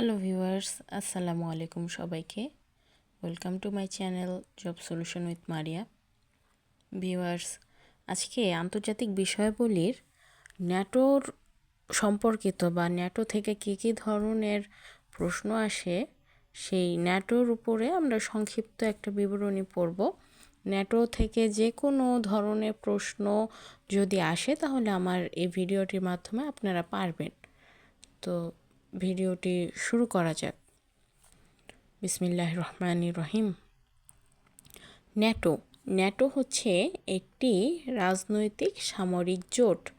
Hello viewers আসসালামু আলাইকুম সবাইকে। Welcome to my channel job solution with Maria viewers আজকে আন্তর্জাতিক বিষয়াবলীর ন্যাটোর সম্পর্কিত বা ন্যাটো থেকে কী কী ধরনের প্রশ্ন আসে, সেই ন্যাটোর উপরে আমরা সংক্ষিপ্ত একটা বিবরণী পড়ব। ন্যাটো থেকে যে কোনো ধরনের প্রশ্ন যদি আসে, তাহলে আমার এই ভিডিওটির মাধ্যমে আপনারা পারবেন। তো ভিডিওটি শুরু করা যাক। বিসমিল্লাহ রহমান রহিম ন্যাটো। ন্যাটো হচ্ছে একটি রাজনৈতিক সামরিক জোট।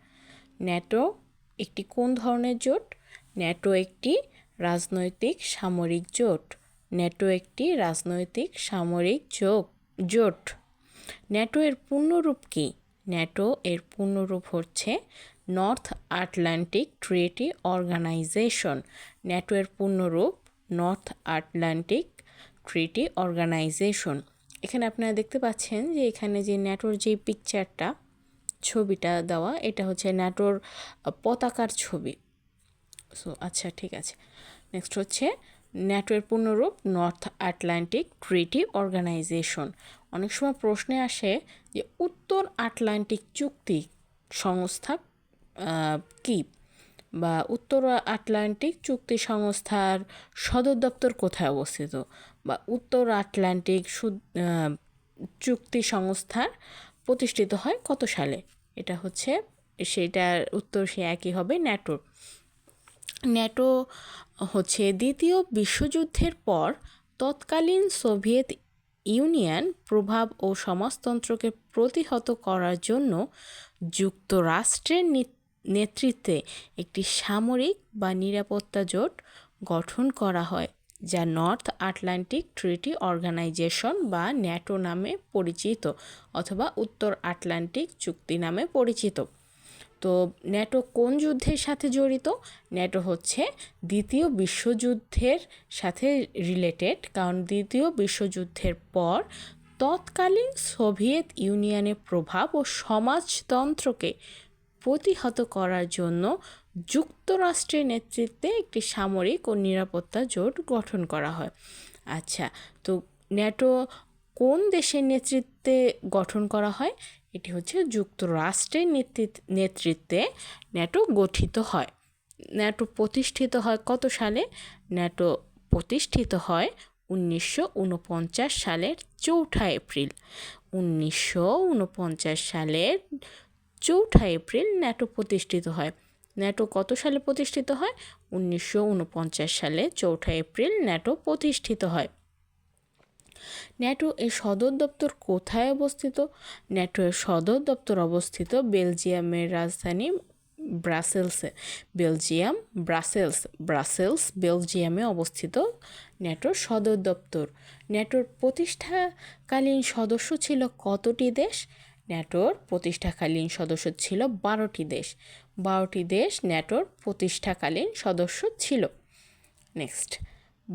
ন্যাটো একটি কোন ধরনের জোট? ন্যাটো একটি রাজনৈতিক সামরিক জোট। ন্যাটো একটি রাজনৈতিক সামরিক যোগ জোট। ন্যাটো এর পূর্ণরূপ কী? ন্যাটো এর পূর্ণরূপ হচ্ছে নর্থ আটলান্টিক ট্রিটি অর্গানাইজেশন। ন্যাটোয়ের পূর্ণরূপ নর্থ আটলান্টিক ট্রিটি অর্গানাইজেশন। এখানে আপনারা দেখতে পাচ্ছেন যে এখানে যে ন্যাটোর যে পিকচারটা ছবিটা দেওয়া, এটা হচ্ছে ন্যাটোর পতাকার ছবি। সো আচ্ছা ঠিক আছে। নেক্সট হচ্ছে ন্যাটোর পূর্ণরূপ নর্থ আটলান্টিক ট্রিটি অর্গানাইজেশন। অনেক সময় প্রশ্নে আসে যে উত্তর আটলান্টিক চুক্তি সংস্থা কি বা উত্তর আটলান্টিক চুক্তি সংস্থার সদর দপ্তর কোথায় অবস্থিত বা উত্তর আটলান্টিক চুক্তি সংস্থার প্রতিষ্ঠিত হয় কত সালে? এটা হচ্ছে, সেটার উত্তর সে একই হবে ন্যাটোর ন্যাটো হচ্ছে দ্বিতীয় বিশ্বযুদ্ধের পর তৎকালীন সোভিয়েত ইউনিয়ন প্রভাব ও সমাজতন্ত্রকে প্রতিহত করার জন্য যুক্তরাষ্ট্রের নেতৃত্বে একটি সামরিক বা নিরাপত্তা জোট গঠন করা হয়, যা নর্থ আটলান্টিক ট্রিটি অর্গানাইজেশন বা ন্যাটো নামে পরিচিত অথবা উত্তর আটলান্টিক চুক্তি নামে পরিচিত। তো ন্যাটো কোন যুদ্ধের সাথে জড়িত? ন্যাটো হচ্ছে দ্বিতীয় বিশ্বযুদ্ধের সাথে রিলেটেড কারণ দ্বিতীয় বিশ্বযুদ্ধের পর তৎকালীন সোভিয়েত ইউনিয়নের প্রভাব ও সমাজতন্ত্রকে প্রতিহত করার জন্য যুক্তরাষ্ট্রের নেতৃত্বে একটি সামরিক ও নিরাপত্তা জোট গঠন করা হয়। আচ্ছা তো ন্যাটো কোন দেশের নেতৃত্বে গঠন করা হয়? এটি হচ্ছে যুক্তরাষ্ট্রের নেতৃত্বে ন্যাটো গঠিত হয়। ন্যাটো প্রতিষ্ঠিত হয় কত সালে? ন্যাটো প্রতিষ্ঠিত হয় উনিশশো ঊনপঞ্চাশ সালের চৌঠা এপ্রিল। উনিশশো ঊনপঞ্চাশ সালের চৌঠা এপ্রিল ন্যাটো প্রতিষ্ঠিত হয়। ন্যাটো কত সালে প্রতিষ্ঠিত হয়? উনিশশো উনপঞ্চাশ সালে চৌঠা এপ্রিল ন্যাটো প্রতিষ্ঠিত হয়। ন্যাটো এর সদর দপ্তর কোথায় অবস্থিত? ন্যাটো এর সদর দপ্তর অবস্থিত বেলজিয়ামের রাজধানী ব্রাসেলসে। বেলজিয়াম, ব্রাসেলস ব্রাসেলস, বেলজিয়ামে অবস্থিত ন্যাটোর সদর দপ্তর। ন্যাটোর প্রতিষ্ঠাকালীন সদস্য ছিল কতটি দেশ? ন্যাটোর প্রতিষ্ঠাকালীন সদস্য ছিল বারোটি দেশ। বারোটি দেশ ন্যাটোর প্রতিষ্ঠাকালীন সদস্য ছিল। নেক্সট।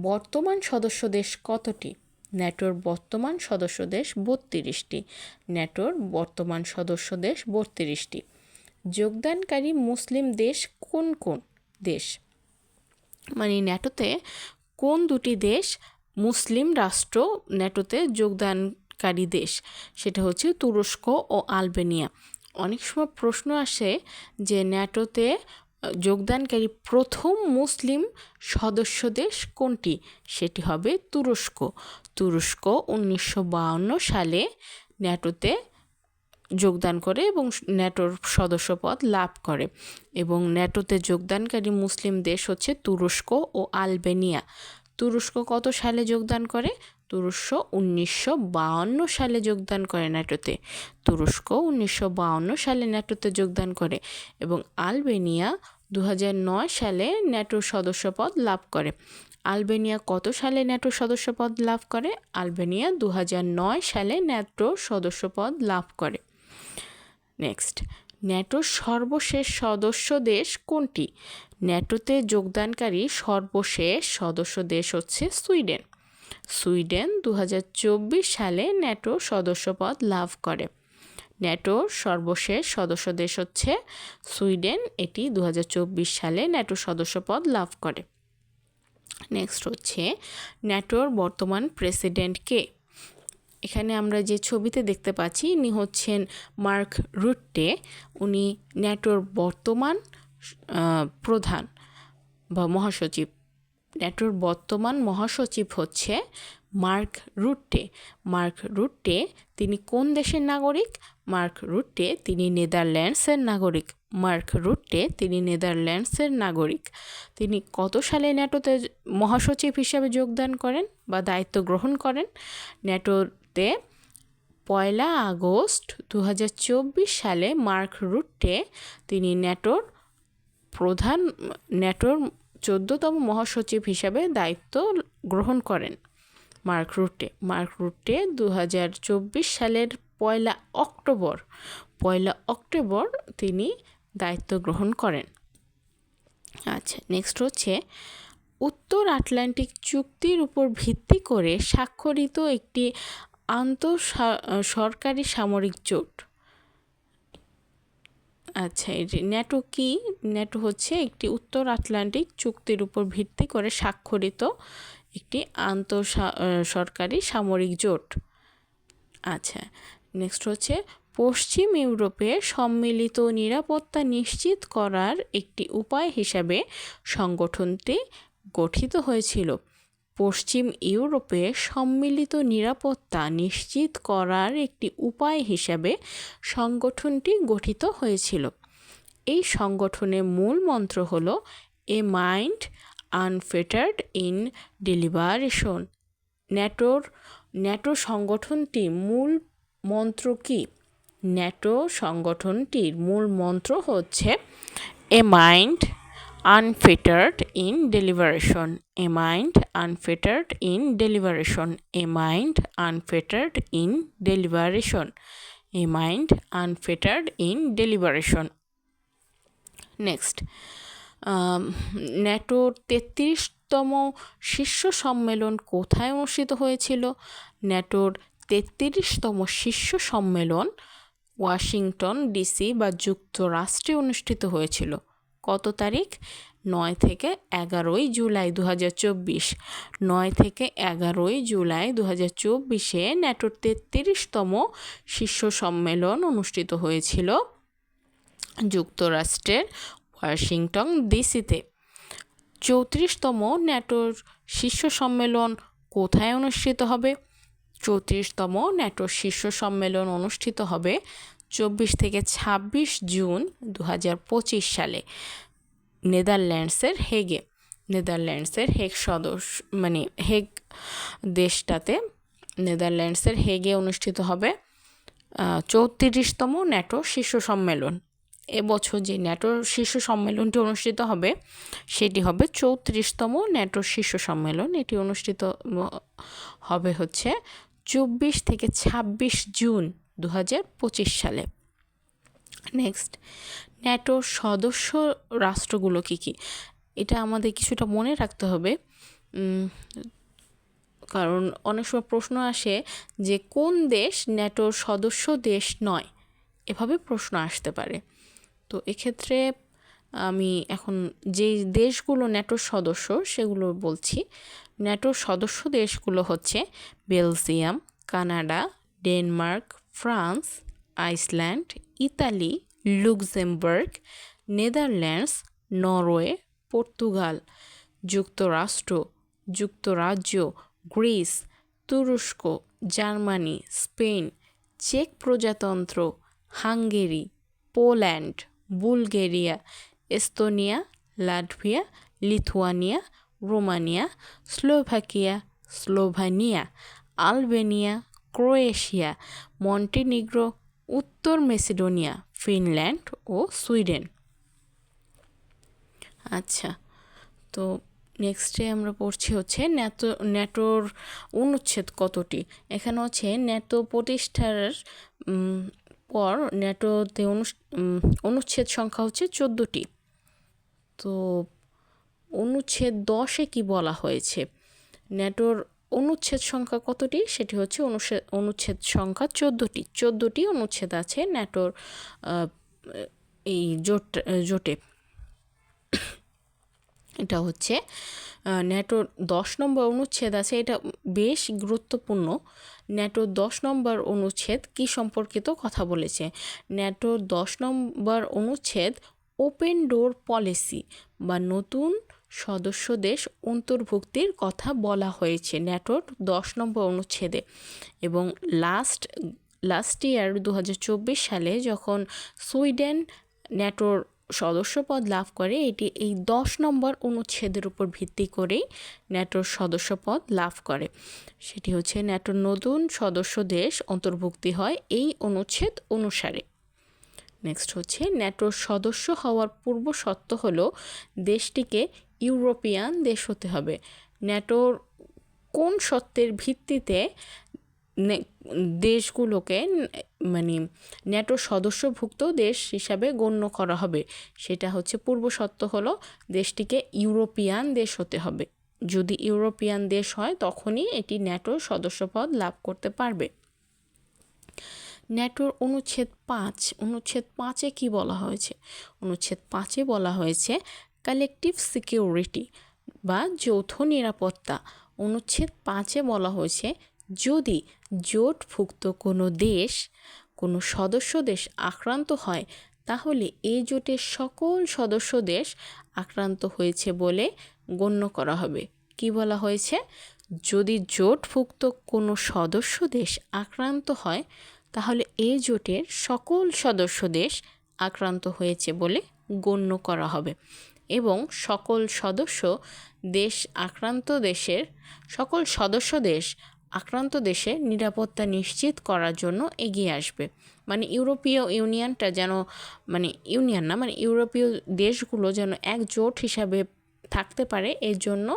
বর্তমান সদস্য দেশ কতটি? ন্যাটোর বর্তমান সদস্য দেশ বত্রিশটি। ন্যাটোর বর্তমান সদস্য দেশ বত্রিশটি। যোগদানকারী মুসলিম দেশ কোন কোন দেশ? মানে ন্যাটোতে কোন দুটি দেশ মুসলিম রাষ্ট্র ন্যাটোতে যোগদানকারী দেশ। সেটা হচ্ছে তুরস্ক ও আলবেনিয়া। অনেক সময় প্রশ্ন আসে যে ন্যাটোতে যোগদানকারী প্রথম মুসলিম সদস্য দেশ কোনটি? সেটি হবে তুরস্ক। তুরস্ক উনিশশো সালে ন্যাটোতে যোগদান করে এবং ন্যাটোর সদস্যপদ লাভ করে এবং ন্যাটোতে যোগদানকারী মুসলিম দেশ হচ্ছে তুরস্ক ও আলবেনিয়া। তুরস্ক কত সালে যোগদান করে? তুরস্ক উনিশশো বাউন্ন সালে যোগদান করে ন্যাটোতে তুরস্ক উনিশশো বাউন্ন সালে ন্যাটোতে যোগদান করে এবং আলবেনিয়া দু হাজার নয় সালে ন্যাটোর সদস্যপদ লাভ করে। আলবেনিয়া কত সালে ন্যাটোর সদস্যপদ লাভ করে? আলবেনিয়া দু হাজার নয় সালে ন্যাটোর সদস্যপদ লাভ করে। নেক্সট ন্যাটোর সর্বশেষ সদস্য দেশ কোনটি? ন্যাটোতে যোগদানকারী সর্বশেষ সদস্য দেশ হচ্ছে সুইডেন। সুইডেন দু হাজার চব্বিশ সালে ন্যাটো সদস্যপদ লাভ করে। ন্যাটোর সর্বশেষ সদস্য দেশ হচ্ছে সুইডেন। এটি দু হাজার চব্বিশ সালে ন্যাটো সদস্যপদ লাভ করে। নেক্সট হচ্ছে ন্যাটোর বর্তমান প্রেসিডেন্ট কে? এখানে আমরা যে ছবিতে দেখতে পাচ্ছি, ইনি হচ্ছেন মার্ক রুট্টে উনি ন্যাটোর বর্তমান প্রধান বা মহাসচিব। ন্যাটোর বর্তমান মহাসচিব হচ্ছে মার্ক রুট্টে। মার্ক রুট্টে তিনি কোন দেশের নাগরিক? মার্ক রুট্টে তিনি নেদারল্যান্ডসের নাগরিক। মার্ক রুট্টে তিনি নেদারল্যান্ডসের নাগরিক। তিনি কত সালে ন্যাটোতে মহাসচিব হিসাবে যোগদান করেন বা দায়িত্ব গ্রহণ করেন? ন্যাটোতে পয়লা আগস্ট দু হাজার চব্বিশ সালে মার্ক রুট্টে তিনি ন্যাটোর প্রধান ন্যাটোর চোদ্দতম মহাসচিব হিসাবে দায়িত্ব গ্রহণ করেন। মার্ক রুটে মার্ক রুটে দু হাজার চব্বিশ সালের পয়লা অক্টোবর পয়লা অক্টোবর তিনি দায়িত্ব গ্রহণ করেন। আচ্ছা নেক্সট হচ্ছে, উত্তর আটলান্টিক চুক্তির উপর ভিত্তি করে স্বাক্ষরিত একটি আন্তঃ সরকারি সামরিক জোট। আচ্ছা এই ন্যাটো কি? ন্যাটো হচ্ছে একটি উত্তর আটলান্টিক চুক্তির উপর ভিত্তি করে স্বাক্ষরিত একটি আন্ত সরকারি সামরিক জোট। আচ্ছা নেক্সট হচ্ছে পশ্চিম ইউরোপে সম্মিলিত নিরাপত্তা নিশ্চিত করার একটি উপায় হিসাবে সংগঠনটি গঠিত হয়েছিল। পশ্চিম ইউরোপে সম্মিলিত নিরাপত্তা নিশ্চিত করার একটি উপায় হিসাবে সংগঠনটি গঠিত হয়েছিল। এই সংগঠনের মূল মন্ত্র হল a mind unfettered in deliberation ন্যাটোর ন্যাটো সংগঠনটি মূল মন্ত্র কি? ন্যাটো সংগঠনটির মূল মন্ত্র হচ্ছে a mind unfettered in deliberation a mind unfettered in deliberation a mind unfettered in deliberation a mind unfettered in deliberation next ন্যাটোর তেত্রিশতম শীর্ষ সম্মেলন কোথায় অনুষ্ঠিত হয়েছিল ন্যাটোর তেত্রিশতম শীর্ষ সম্মেলন ওয়াশিংটন ডিসি বা যুক্তরাষ্ট্রে অনুষ্ঠিত হয়েছিল কত তারিখ? নয় থেকে এগারোই জুলাই দু হাজার চব্বিশ। নয় থেকে এগারোই জুলাই দু হাজার চব্বিশে ন্যাটোর তেত্রিশতম শীর্ষ সম্মেলন অনুষ্ঠিত হয়েছিল যুক্তরাষ্ট্রের ওয়াশিংটন ডিসিতে। চৌত্রিশতম ন্যাটোর শীর্ষ সম্মেলন কোথায় অনুষ্ঠিত হবে? চৌত্রিশতম ন্যাটোর শীর্ষ সম্মেলন অনুষ্ঠিত হবে চব্বিশ থেকে ছাব্বিশ জুন দু হাজার পঁচিশ সালে নেদারল্যান্ডসের হেগে, নেদারল্যান্ডসের হেগ সদস্য মানে হেগ দেশটাতে নেদারল্যান্ডসের হেগে অনুষ্ঠিত হবে চৌত্রিশতম ন্যাটো শীর্ষ সম্মেলন। এবছর যে ন্যাটো শীর্ষ সম্মেলনটি অনুষ্ঠিত হবে, সেটি হবে চৌত্রিশতম ন্যাটো শীর্ষ সম্মেলন। এটি অনুষ্ঠিত হবে হচ্ছে চব্বিশ থেকে ছাব্বিশ জুন দু হাজার পঁচিশ সালে। নেক্সট ন্যাটোর সদস্য রাষ্ট্রগুলো কী কী? এটা আমাদের কিছুটা মনে রাখতে হবে। কারণ অনেক সময় প্রশ্ন আসে যে কোন দেশ ন্যাটোর সদস্য দেশ নয়? এভাবে প্রশ্ন আসতে পারে। তো এক্ষেত্রে আমি এখন যে দেশগুলো ন্যাটোর সদস্য সেগুলো বলছি। ন্যাটোর সদস্য দেশগুলো হচ্ছে Belgium, Canada, Denmark France, Iceland, Italy, Luxembourg, Netherlands, Norway, Portugal. যুক্তরাষ্ট্র, যুক্তরাজ্য, গ্রিস, তুরস্ক, জার্মানি, স্পেন, চেক প্রজাতন্ত্র, Hungary, Poland, Bulgaria, Estonia, Latvia, Lithuania, Romania, Slovakia, Slovenia, Albania Croatia, Montenegro, উত্তর মেসিডোনিয়া, ফিনল্যান্ড ও সুইডেন। আচ্ছা তো নেক্সটে আমরা পড়ছি হচ্ছে ন্যাটো ন্যাটোর অনুচ্ছেদ কতটি? এখানে হচ্ছে ন্যাটো প্রতিষ্ঠার পর ন্যাটোতে অনুচ্ছেদ সংখ্যা হচ্ছে চোদ্দোটি। তো অনুচ্ছেদ দশে কি বলা হয়েছে? ন্যাটোর অনুচ্ছেদ সংখ্যা কতটি? সেটি হচ্ছে অনুচ্ছেদ সংখ্যা চোদ্দোটি। চোদ্দোটি অনুচ্ছেদ আছে ন্যাটোর এই জোট, জোটে। এটা হচ্ছে ন্যাটোর দশ নম্বর অনুচ্ছেদ আছে। এটা বেশ গুরুত্বপূর্ণ। ন্যাটোর দশ নম্বর অনুচ্ছেদ কি সম্পর্কিত কথা বলেছে? ন্যাটোর দশ নম্বর অনুচ্ছেদ ওপেন ডোর পলিসি বা নতুন সদস্য দেশ অন্তর্ভুক্তির কথা বলা হয়েছে ন্যাটোর দশ নম্বর অনুচ্ছেদে। এবং লাস্ট লাস্ট ইয়ার দু হাজার চব্বিশ সালে যখন সুইডেন ন্যাটোর সদস্যপদ লাভ করে, এটি এই দশ নম্বর অনুচ্ছেদের উপর ভিত্তি করেই ন্যাটোর সদস্যপদ লাভ করে। সেটি হচ্ছে ন্যাটোর নতুন সদস্য দেশ অন্তর্ভুক্তি হয় এই অনুচ্ছেদ অনুসারে। নেক্সট হচ্ছে ন্যাটোর সদস্য হওয়ার পূর্ব শর্ত হলো দেশটিকে ইউরোপিয়ান দেশ হতে হবে। ন্যাটোর কোন সত্ত্বের ভিত্তিতে দেশগুলোকে মানে ন্যাটো সদস্যভুক্ত দেশ হিসাবে গণ্য করা হবে। সেটা হচ্ছে পূর্ব সত্য হলো দেশটিকে ইউরোপিয়ান দেশ হতে হবে। যদি ইউরোপিয়ান দেশ হয়, তখনই এটি ন্যাটোর সদস্যপদ লাভ করতে পারবে। ন্যাটোর অনুচ্ছেদ পাঁচ, অনুচ্ছেদ পাঁচে কি বলা হয়েছে? অনুচ্ছেদ পাঁচে বলা হয়েছে কালেকটিভ সিকিউরিটি বা যৌথ নিরাপত্তা অনুচ্ছেদ পাঁচে বলা হয়েছে, যদি জোটভুক্ত কোনো দেশ, কোনো সদস্য দেশ আক্রান্ত হয়, তাহলে এই জোটের সকল সদস্য দেশ আক্রান্ত হয়েছে বলে গণ্য করা হবে। কি বলা হয়েছে? যদি জোটভুক্ত কোনো সদস্য দেশ আক্রান্ত হয়, তাহলে এই জোটের সকল সদস্য দেশ আক্রান্ত হয়েছে বলে গণ্য করা হবে। এবং সকল সদস্য দেশ আক্রান্ত দেশের, সকল সদস্য দেশ আক্রান্ত দেশে নিরাপত্তা নিশ্চিত করার জন্য এগিয়ে আসবে। মানে ইউরোপীয় ইউনিয়নটা যেন মানে ইউনিয়ন না মানে ইউরোপীয় দেশগুলো যেন একজোট হিসাবে থাকতে পারে, এর জন্য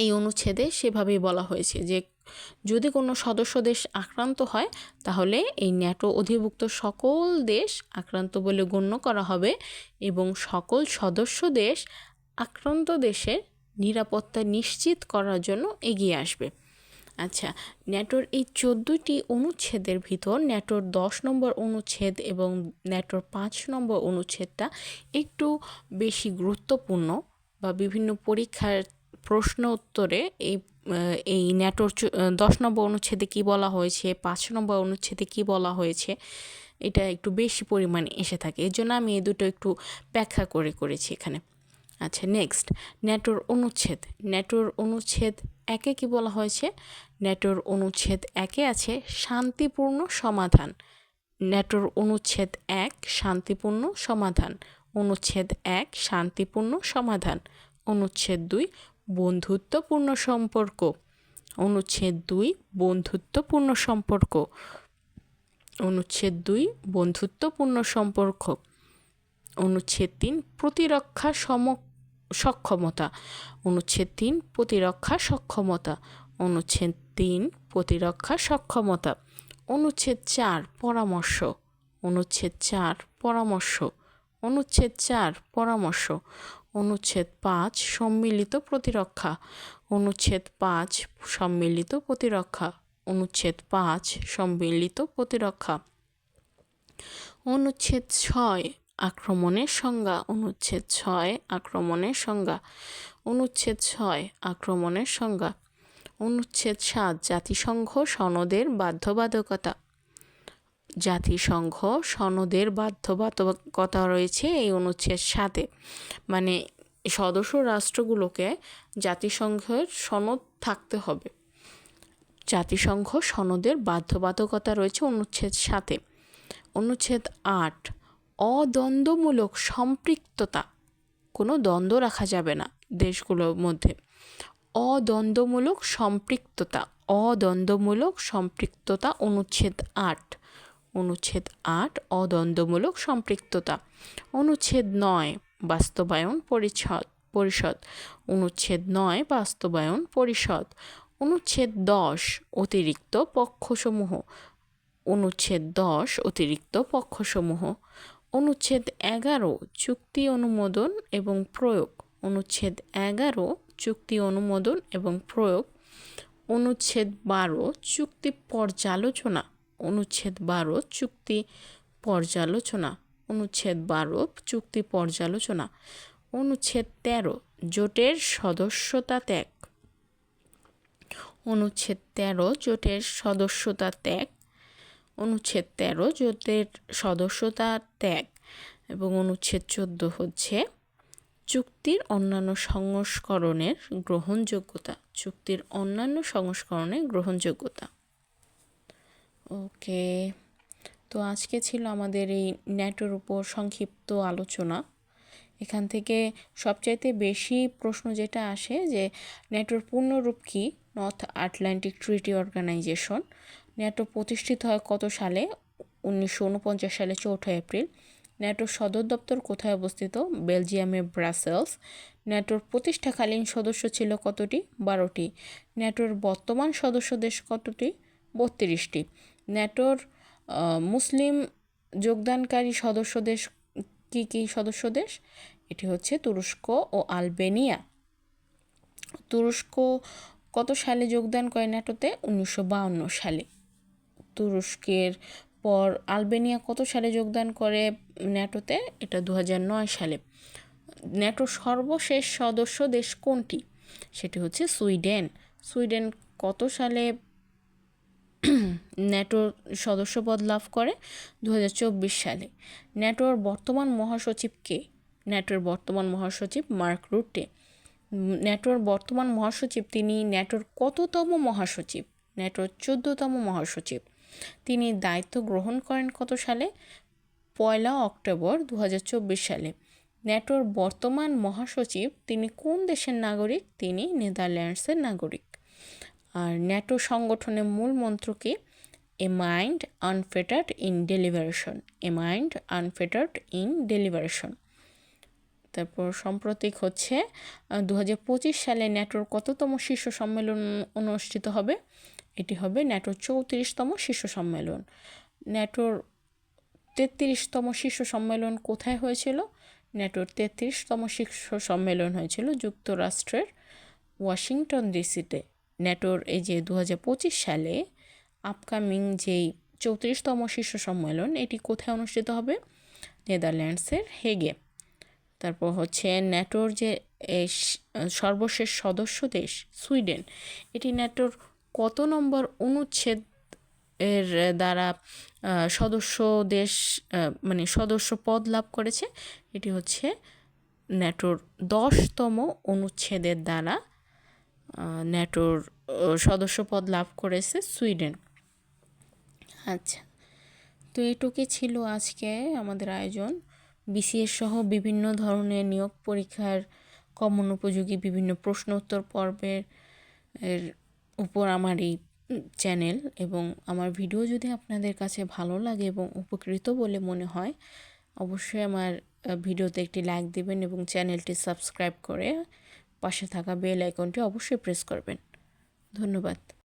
এই অনুচ্ছেদে সেভাবেই বলা হয়েছে যে যদি কোনো সদস্য দেশ আক্রান্ত হয়, তাহলে এই ন্যাটো অধিভুক্ত সকল দেশ আক্রান্ত বলে গণ্য করা হবে এবং সকল সদস্য দেশ আক্রান্ত দেশের নিরাপত্তা নিশ্চিত করার জন্য এগিয়ে আসবে। আচ্ছা ন্যাটোর এই চোদ্দোটি অনুচ্ছেদের ভিতর ন্যাটোর দশ নম্বর অনুচ্ছেদ এবং ন্যাটোর পাঁচ নম্বর অনুচ্ছেদটা একটু বেশি গুরুত্বপূর্ণ বা বিভিন্ন পরীক্ষার প্রশ্ন উত্তরে এই এই ন্যাটোর দশ নম্বর অনুচ্ছেদে কী বলা হয়েছে, পাঁচ নম্বর অনুচ্ছেদে কী বলা হয়েছে, এটা একটু বেশি পরিমাণে এসে থাকে। এর জন্য আমি এই দুটো একটু ব্যাখ্যা করে করেছি এখানে। আচ্ছা নেক্সট ন্যাটোর অনুচ্ছেদ। ন্যাটোর অনুচ্ছেদ একে কি বলা হয়েছে? ন্যাটোর অনুচ্ছেদ একে আছে শান্তিপূর্ণ সমাধান। ন্যাটোর অনুচ্ছেদ এক, শান্তিপূর্ণ সমাধান। অনুচ্ছেদ এক, শান্তিপূর্ণ সমাধান। অনুচ্ছেদ দুই বন্ধুত্বপূর্ণ সম্পর্ক। অনুচ্ছেদ দুই, বন্ধুত্বপূর্ণ সম্পর্ক। অনুচ্ছেদ দুই, বন্ধুত্বপূর্ণ সম্পর্ক। অনুচ্ছেদ তিন, প্রতিরক্ষা সম, সক্ষমতা। অনুচ্ছেদ তিন, প্রতিরক্ষা সক্ষমতা। অনুচ্ছেদ তিন, প্রতিরক্ষা সক্ষমতা। অনুচ্ছেদ চার, পরামর্শ। অনুচ্ছেদ চার, পরামর্শ। অনুচ্ছেদ চার, পরামর্শ। অনুচ্ছেদ পাঁচ, সম্মিলিত প্রতিরক্ষা। অনুচ্ছেদ পাঁচ, সম্মিলিত প্রতিরক্ষা। অনুচ্ছেদ পাঁচ, সম্মিলিত প্রতিরক্ষা। অনুচ্ছেদ ছয়, আক্রমণের সংজ্ঞা। অনুচ্ছেদ ছয়, আক্রমণের সংজ্ঞা। অনুচ্ছেদ ছয়, আক্রমণের সংজ্ঞা। অনুচ্ছেদ সাত, জাতিসংঘ সনদের বাধ্যবাধকতা। জাতিসংঘ সনদের বাধ্যবাধকতা রয়েছে এই অনুচ্ছেদ সাথে মানে সদস্য রাষ্ট্রগুলোকে জাতিসংঘের সনদ থাকতে হবে। জাতিসংঘ সনদের বাধ্যবাধকতা রয়েছে অনুচ্ছেদ সাথে অনুচ্ছেদ আট, অদ্বন্দ্বমূলক সম্পৃক্ততা। কোনো দ্বন্দ্ব রাখা যাবে না দেশগুলোর মধ্যে। অদ্বন্দ্বমূলক সম্পৃক্ততা অদ্বন্দ্বমূলক সম্পৃক্ততা অনুচ্ছেদ আট। অনুচ্ছেদ আট, অদ্বন্দ্বমূলক সম্পৃক্ততা। অনুচ্ছেদ নয়, বাস্তবায়ন পরিচ্ছদ পরিষদ। অনুচ্ছেদ নয়, বাস্তবায়ন পরিষদ। অনুচ্ছেদ দশ, অতিরিক্ত পক্ষসমূহ। অনুচ্ছেদ দশ, অতিরিক্ত পক্ষসমূহ। অনুচ্ছেদ এগারো, চুক্তি অনুমোদন এবং প্রয়োগ। অনুচ্ছেদ এগারো, চুক্তি অনুমোদন এবং প্রয়োগ। অনুচ্ছেদ বারো, চুক্তি পর্যালোচনা। অনুচ্ছেদ বারো, চুক্তি পর্যালোচনা। অনুচ্ছেদ বারো, চুক্তি পর্যালোচনা। অনুচ্ছেদ তেরো, জোটের সদস্যতা ত্যাগ। অনুচ্ছেদ তেরো, জোটের সদস্যতা ত্যাগ। অনুচ্ছেদ তেরো, জোটের সদস্যতা ত্যাগ। এবং অনুচ্ছেদ চোদ্দ হচ্ছে চুক্তির অন্যান্য সংস্করণের গ্রহণযোগ্যতা। চুক্তির অন্যান্য সংস্করণের গ্রহণযোগ্যতা। ওকে। তো আজকে ছিল আমাদের এই নেটের উপর সংক্ষিপ্ত আলোচনা। এখান থেকে সবচাইতে বেশি প্রশ্ন যেটা আসে যে নেটোর পূর্ণরূপ কী? North Atlantic Treaty Organization NATO প্রতিষ্ঠিত হয় কত সালে? উনিশশো উনপঞ্চাশ সালে চৌঠা এপ্রিল। ন্যাটোর সদর দপ্তর কোথায় অবস্থিত? বেলজিয়ামের ব্রাসেলস। ন্যাটোর প্রতিষ্ঠাকালীন সদস্য ছিল কতটি? বারোটি। ন্যাটোর বর্তমান সদস্য দেশ কতটি? বত্রিশটি। ন্যাটোর মুসলিম যোগদানকারী সদস্য দেশ কী কী সদস্য দেশ এটি হচ্ছে তুরস্ক ও আলবেনিয়া। তুরস্ক কত সালে যোগদান করে ন্যাটোতে উনিশশো সালে। তুরস্কের পর আলবেনিয়া কত সালে যোগদান করে ন্যাটোতে এটা দু হাজার নয় সালে। ন্যাটোর সর্বশেষ সদস্য দেশ কোনটি? সেটি হচ্ছে সুইডেন। সুইডেন কত সালে ন্যাটোর সদস্যপদ লাভ করে দু হাজার চব্বিশ সালে। ন্যাটোর বর্তমান মহাসচিব কে? ন্যাটোর বর্তমান মহাসচিব মার্ক রুটে। ন্যাটোর বর্তমান মহাসচিব তিনি ন্যাটোর কততম মহাসচিব? ন্যাটোর চোদ্দতম মহাসচিব। তিনি দায়িত্ব গ্রহণ করেন কত সালে? পয়লা অক্টোবর দু হাজার চব্বিশ সালে। ন্যাটোর বর্তমান মহাসচিব তিনি কোন দেশের নাগরিক? তিনি নেদারল্যান্ডসের নাগরিক। আর ন্যাটো সংগঠনের মূল মন্ত্র কি a mind unfettered in deliberation a mind unfettered in deliberation তারপর সাম্প্রতিক হচ্ছে দু হাজার পঁচিশ সালে ন্যাটোর কততম শীর্ষ সম্মেলন অনুষ্ঠিত হবে? এটি হবে ন্যাটোর চৌত্রিশতম শীর্ষ সম্মেলন। ন্যাটোর তেত্রিশতম শীর্ষ সম্মেলন কোথায় হয়েছিল? ন্যাটোর তেত্রিশতম শীর্ষ সম্মেলন হয়েছিল যুক্তরাষ্ট্রের ওয়াশিংটন ডিসিতে। ন্যাটোর এই যে দু হাজার পঁচিশ সালে আপকামিং যেই চৌত্রিশতম শীর্ষ সম্মেলন, এটি কোথায় অনুষ্ঠিত হবে? নেদারল্যান্ডসের হেগে। তারপর হচ্ছে ন্যাটোর যে সর্বশেষ সদস্য দেশ সুইডেন, এটি ন্যাটোর কত নম্বর অনুচ্ছেদ এর দ্বারা সদস্য দেশ মানে সদস্য পদ লাভ করেছে? এটি হচ্ছে ন্যাটোর দশতম অনুচ্ছেদের দ্বারা ন্যাটোর সদস্যপদ লাভ করেছে সুইডেন। আচ্ছা তো এটুকুই ছিল আজকে আমাদের আয়োজন। বিসিএস সহ বিভিন্ন ধরনের নিয়োগ পরীক্ষার কমন উপযোগী বিভিন্ন প্রশ্ন উত্তর পর্বের, এর উপর আমার এই চ্যানেল এবং আমার ভিডিও যদি আপনাদের কাছে ভালো লাগে এবং উপকৃত বলে মনে হয়, অবশ্যই আমার ভিডিওতে একটি লাইক দেবেন এবং চ্যানেলটি সাবস্ক্রাইব করে পাশে থাকা বেল আইকনটি অবশ্যই প্রেস করবেন। ধন্যবাদ।